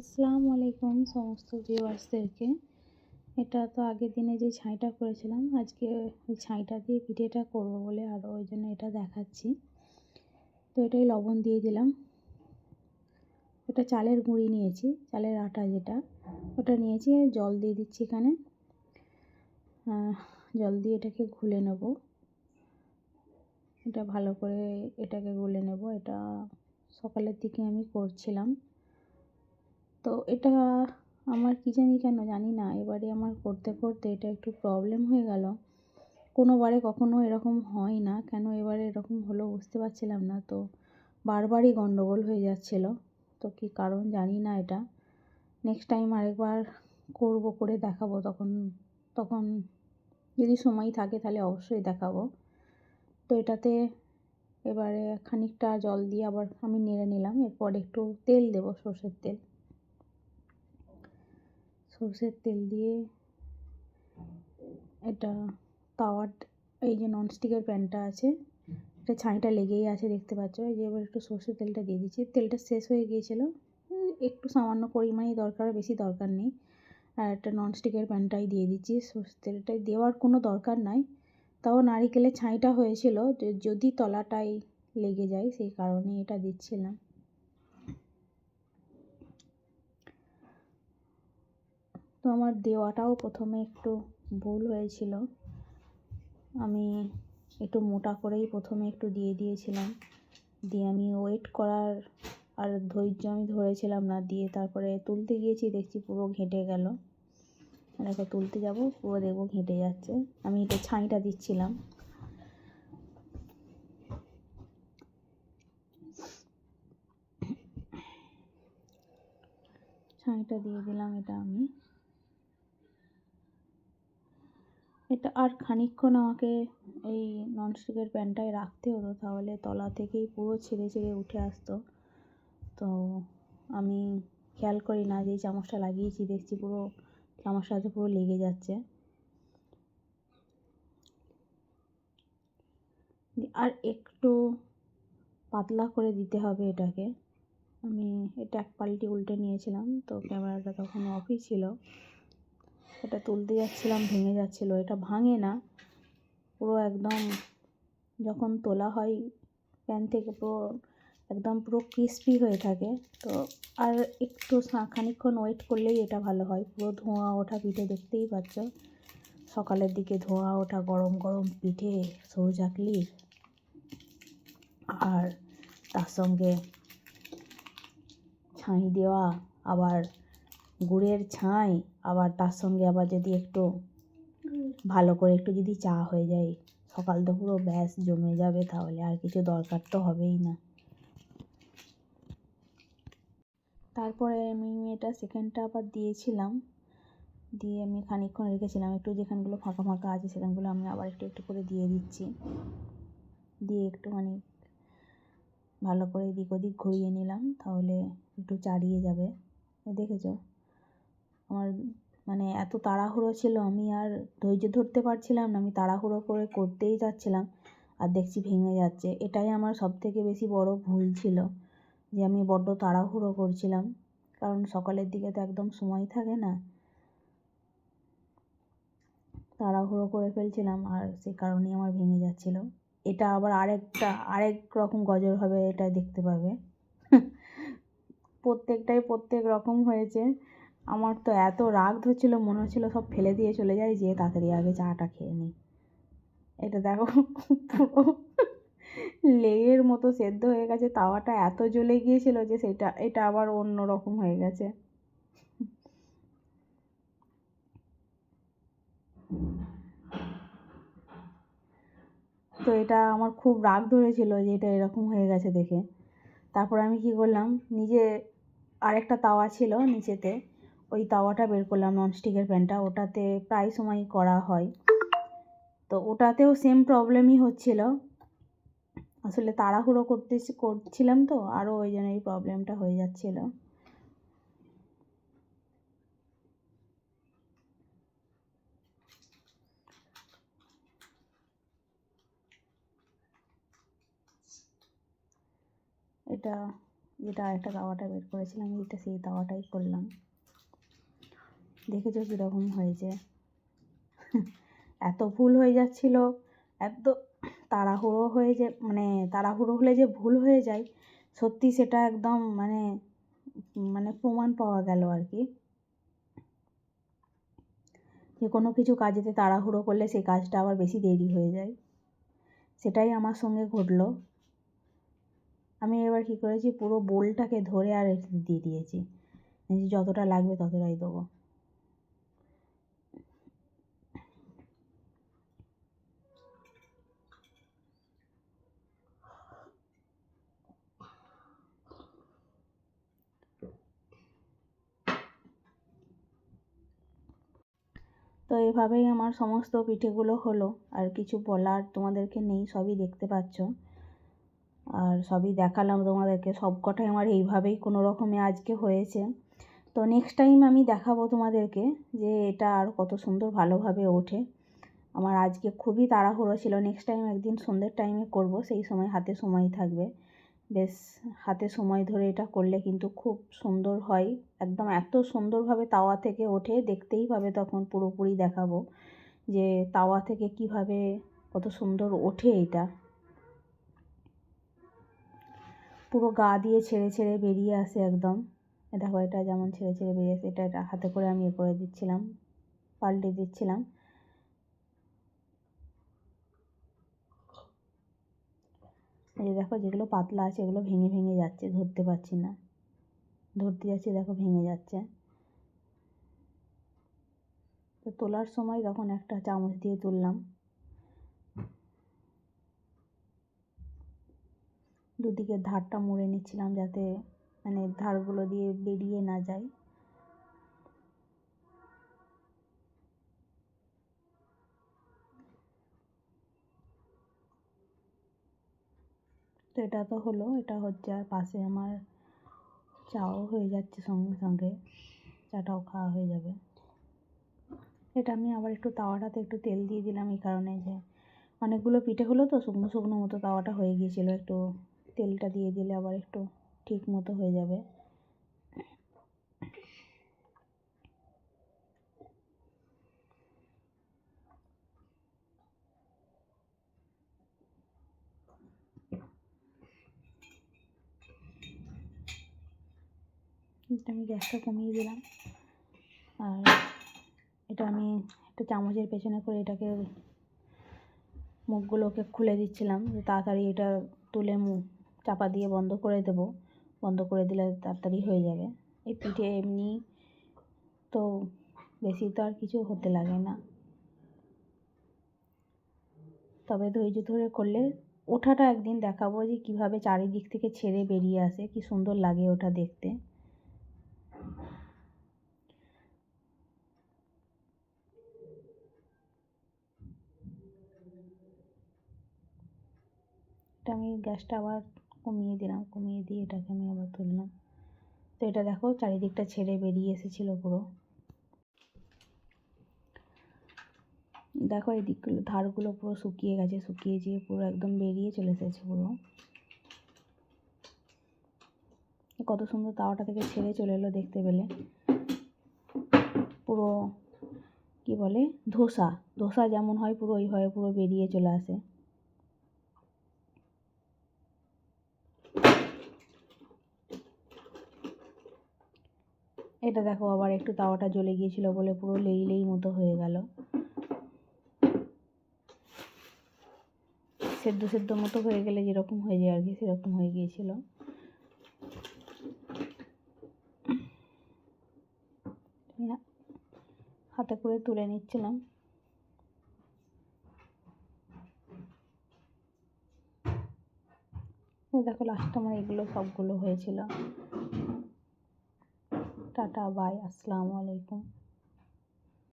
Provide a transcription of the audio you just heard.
আসসালামু আলাইকুম সমস্ত ভিউয়ার্সদেরকে। এটা তো আগের দিনে যে ছাইটা করেছিলাম, আজকে ওই ছাইটা দিয়ে পিঠেটা করব বলে আরও ওই জন্য এটা দেখাচ্ছি। তো এটাই লবণ দিয়ে দিলাম। এটা চালের গুঁড়ি নিয়েছি, চালের আটা যেটা, ওটা নিয়েছি, জল দিয়ে দিচ্ছি এখানে। জল দিয়ে এটাকে ঘুলে নেব। এটা ভালো করে এটাকে গুলে নেব। এটা সকালের দিকে আমি করছিলাম। তো এটা আমার কী জানি কেন জানি না। এবারে আমার করতে করতে এটা একটু প্রবলেম হয়ে গেল। কোনোবারে কখনো এরকম হয় না। কেন এবারে এরকম হলো বুঝতে পারছিলাম না। তো বারবারই গন্ডগোল হয়ে যাচ্ছিল। তো কী কারণ জানি না এটা। নেক্সট টাইম আরেকবার করব, করে দেখাবো। তখন তখন যদি সময় থাকে তাহলে অবশ্যই দেখাবো। তো এটাতে এবারে খানিকটা জল দিয়ে আবার আমি নেড়ে নিলাম। এরপর একটু তেল দেবো সর্ষের তেল। সর্ষের তেল দিয়ে এটা তাওয়ার, এই যে ননস্টিকের প্যানটা আছে এটা ছাইটা লেগেই আছে দেখতে পাচ্ছ। এই যে এবার একটু সর্ষের তেলটা দিয়ে দিচ্ছি। তেলটা শেষ হয়ে গিয়েছিল। একটু সামান্য পরিমাণেই দরকার, বেশি দরকার নেই। আর একটা ননস্টিকের প্যানটাই দিয়ে দিচ্ছি। সর্ষের তেলটাই দেওয়ার কোনো দরকার নাই। তাও নারিকেলের ছাইটা হয়েছিল যদি তলাটাই লেগে যায়, সেই কারণে এটা দিচ্ছিলাম। তো আমার দেওয়াটাও প্রথমে একটু ভুল হয়েছিল। আমি একটু মোটা করেই প্রথমে একটু দিয়ে দিয়েছিলাম। দিয়ে আমি ওয়েট করার আর ধৈর্য আমি ধরেছিলাম না। দিয়ে তারপরে তুলতে গিয়েছি, দেখছি পুরো ঘেঁটে গেল। দেখো, তুলতে যাব, পুরো দেখব ঘেঁটে যাচ্ছে। আমি এটা ছাইটা দিচ্ছিলাম। ছাইটা দিয়ে দিলাম এটা আমি। এটা আর খানিকক্ষণ আমাকে এই ননস্টিকের প্যানটায় রাখতে হতো, তাহলে তলা থেকেই পুরো ছিঁড়ে ছিঁড়ে উঠে আসতো। তো আমি খেয়াল করি না যে চামচটা লাগিয়েছি, দেখছি পুরো চামচটা সাথে পুরো লেগে যাচ্ছে। আর একটু পাতলা করে দিতে হবে এটাকে। আমি এটা এক পাল্টি উল্টে নিয়েছিলাম, তো ক্যামেরাটা তখন অফই ছিল। এটা তুলতে যাচ্ছিলাম, ভেঙে যাচ্ছিল। এটা ভাঙে না। পুরো একদম যখন তোলা হয়, প্যান থেকে পুরো একদম পুরো ক্রিস্পি হয়ে থাকে। তো আর একটু খানিকক্ষণ ওয়েট করলেই এটা ভালো হয়। পুরো ধোঁয়া ওঠা পিঠে দেখতেই পাচ্ছ। সকালের দিকে ধোঁয়া ওঠা, গরম গরম পিঠে সরু চাকলির আর তার সঙ্গে ছাই দেওয়া, আবার গুড়ের ছাই আবার তার সঙ্গে আবার যদি একটু ভালো করে একটু যদি চা হয়ে যায় সকাল তো পুরো ব্যাস জমে যাবে তাহলে আর কিছু দরকার তো হবেই না। তারপরে আমি এটা সেকেন্ডটা আবার দিয়েছিলাম দিয়ে আমি খানিকক্ষণ রেখেছিলাম একটু যেখানগুলো ফাঁকা ফাঁকা আছে সেখানগুলো আমি আবার একটু একটু করে দিয়ে দিচ্ছি। দিয়ে একটুখানি ভালো করে এদিক ওদিক ঘুরিয়ে নিলাম তাহলে একটু চাড়িয়ে যাবে। দেখেছ? আমার মানে এত তাড়াহুড়ো ছিল, আমি আর ধৈর্য ধরতে পারছিলাম না, আমি তাড়াহুড়ো করে করতেই যাচ্ছিলাম আর দেখছি ভেঙে যাচ্ছে। এটাই আমার সবথেকে বেশি বড় ভুল ছিল, যে আমি বড্ড তাড়াহুড়ো করছিলাম। কারণ সকালের দিকে তো একদম সময় থাকে না। তাড়াহুড়ো করে ফেলছিলাম আর সে কারণেই আমার ভেঙে যাচ্ছিল। এটা আবার আরেকটা, আরেক রকম গজর হবে, এটা দেখতে পাবে। প্রত্যেকটাই প্রত্যেক রকম হয়েছে। আমার তো এত রাগ ধরছিলো, মনে হচ্ছিল সব ফেলে দিয়ে চলে যাই যেয়ে তাড়াতাড়ি আগে চাটা খেয়ে নিই। এটা দেখো, পুরো লেগের মতো সেদ্ধ হয়ে গেছে, তাওয়াটা এত জ্বলে গিয়েছিল যে সেটা, এটা আবার অন্য রকম হয়ে গেছে। তো এটা আমার খুব রাগ ধরেছিল যে এটা এরকম হয়ে গেছে দেখে। তারপর আমি কী করলাম, নিজে আরেকটা তাওয়া ছিল নিচেতে ওই তাওয়াটা বের করলাম ননস্টিকের প্যানটা। ওটাতে প্রায় সময় করা হয়। তো ওটাতেও সেম প্রবলেমই হচ্ছিল। আসলে তাড়াহুড়ো করতে করছিলাম তো আরও ওই জন্য এই প্রবলেমটা হয়ে যাচ্ছিল। এটা যেটা আরেকটা তাওয়াটা বের করেছিলাম, এইটা সেই তাওয়াটাই করলাম। দেখেছ কীরকম হয়েছে? এত ভুল হয়ে যাচ্ছিল, এত তাড়াহুড়ো হয়ে যে মানে তাড়াহুড়ো হলে যে ভুল হয়ে যায়, সত্যি সেটা একদম মানে মানে প্রমাণ পাওয়া গেল আর কি। যে কোনো কিছু কাজেতে তাড়াহুড়ো করলে সেই কাজটা আবার বেশি দেরি হয়ে যায়। সেটাই আমার সঙ্গে ঘটলো। আমি এবার কী করেছি, পুরো বোলটাকে ধরে আর দিয়ে দিয়েছি। যতটা লাগবে ততটাই দেবো। তো এভাবেই আমার সমস্ত পিঠেগুলো হলো। আর কিছু বলার তোমাদেরকে নেই, সবই দেখতে পাচ্ছ। আর সবই দেখালাম তোমাদেরকে, সব কটাই আমার এইভাবেই কোনো রকমে আজকে হয়েছে। তো নেক্সট টাইম আমি দেখাবো তোমাদেরকে যে এটা আর কত সুন্দর ভালোভাবে ওঠে। আমার আজকে খুবই তাড়াহুড়ো ছিল নেক্সট টাইম একদিন সন্ধ্যের টাইমে করব, সেই সময় হাতে সময় থাকবে। বেশ, হাতে সময় ধরে এটা করলে কিন্তু খুব সুন্দর হয়। একদম এত সুন্দরভাবে তাওয়া থেকে ওঠে, দেখতেই পাবে তখন পুরোপুরি দেখাবো যে তাওয়া থেকে কীভাবে কত সুন্দর ওঠে এটা। পুরো গা দিয়ে ছেড়ে ছেড়ে বেরিয়ে আসে একদম। দেখো এটা যেমন ছেড়ে ছেড়ে বেরিয়ে আসে, এটা হাতে করে আমি এ করে দিচ্ছিলাম, পাল্টে দিচ্ছিলাম। এই দেখো যেগুলো পাতলা আছে, এগুলো ভেঙে ভেঙে যাচ্ছে, ধরতে পারছি না। ধরতে যাচ্ছি, দেখো ভেঙে যাচ্ছে। তো তোলার সময় তখন একটা চামচ দিয়ে তুললাম। দুদিকে ধারটা মুড়ে নিচ্ছিলাম যাতে মানে ধারগুলো দিয়ে বেরিয়ে না যায়। তো এটা তো হলো, এটা হচ্ছে আর পাশে আমার চাও হয়ে যাচ্ছে সঙ্গে সঙ্গে, চাটাও খাওয়া হয়ে যাবে। এটা আমি আবার একটু তাওয়াটাতে একটু তেল দিয়ে দিলাম এই কারণে যে অনেকগুলো পিঠে হলো তো, শুকনো শুকনো মতো তাওয়াটা হয়ে গিয়েছিল, একটু তেলটা দিয়ে দিলে আবার একটু ঠিক মতো হয়ে যাবে। এটা আমি গ্যাসটা কমিয়ে দিলাম। আর এটা আমি একটা চামচের পেছনে করে এটাকে মুখগুলোকে খুলে দিচ্ছিলাম। যে তাড়াতাড়ি এটা তুলে মুখ চাপা দিয়ে বন্ধ করে দেব। বন্ধ করে দিলে তাড়াতাড়ি হয়ে যাবে। এই পিঠে এমনি তো বেশি তো আর কিছু হতে লাগে না। তবে ধৈর্য ধরে করলে ওঠাটা একদিন দেখাবো যে কীভাবে চারিদিক থেকে ছেড়ে বেরিয়ে আসে, কি সুন্দর লাগে ওটা দেখতে। এটা আমি গ্যাসটা আবার কমিয়ে দিলাম, কমিয়ে দিয়ে এটাকে আমি আবার তুললাম। তো এটা দেখো, চারিদিকটা ছেড়ে বেরিয়ে এসেছিল পুরো। দেখো, এই দিকগুলো, ধারগুলো পুরো শুকিয়ে গেছে, শুকিয়ে যেয়ে পুরো একদম বেরিয়ে চলে এসেছে পুরো। কত সুন্দর তাওয়াটা থেকে ছেড়ে চলে এলো দেখতে পেলে। পুরো, কি বলে, ধোসা। ধোসা যেমন হয় পুরো ওইভাবে পুরো বেরিয়ে চলে আসে। এটা দেখো আবার একটু তাওয়াটা জ্বলে গিয়েছিল বলে পুরো লেই লেই মতো হয়ে গেল। সেদ্ধ সেদ্ধ মতো হয়ে গেলে যেরকম হয়ে যায় আর কি, সেরকম হয়ে গিয়েছিল। হাতে করে তুলে নিচ্ছিলাম। দেখো লাস্ট আমার এগুলো সবগুলো হয়েছিল। টাটা বাই আসসালামু আলাইকুম।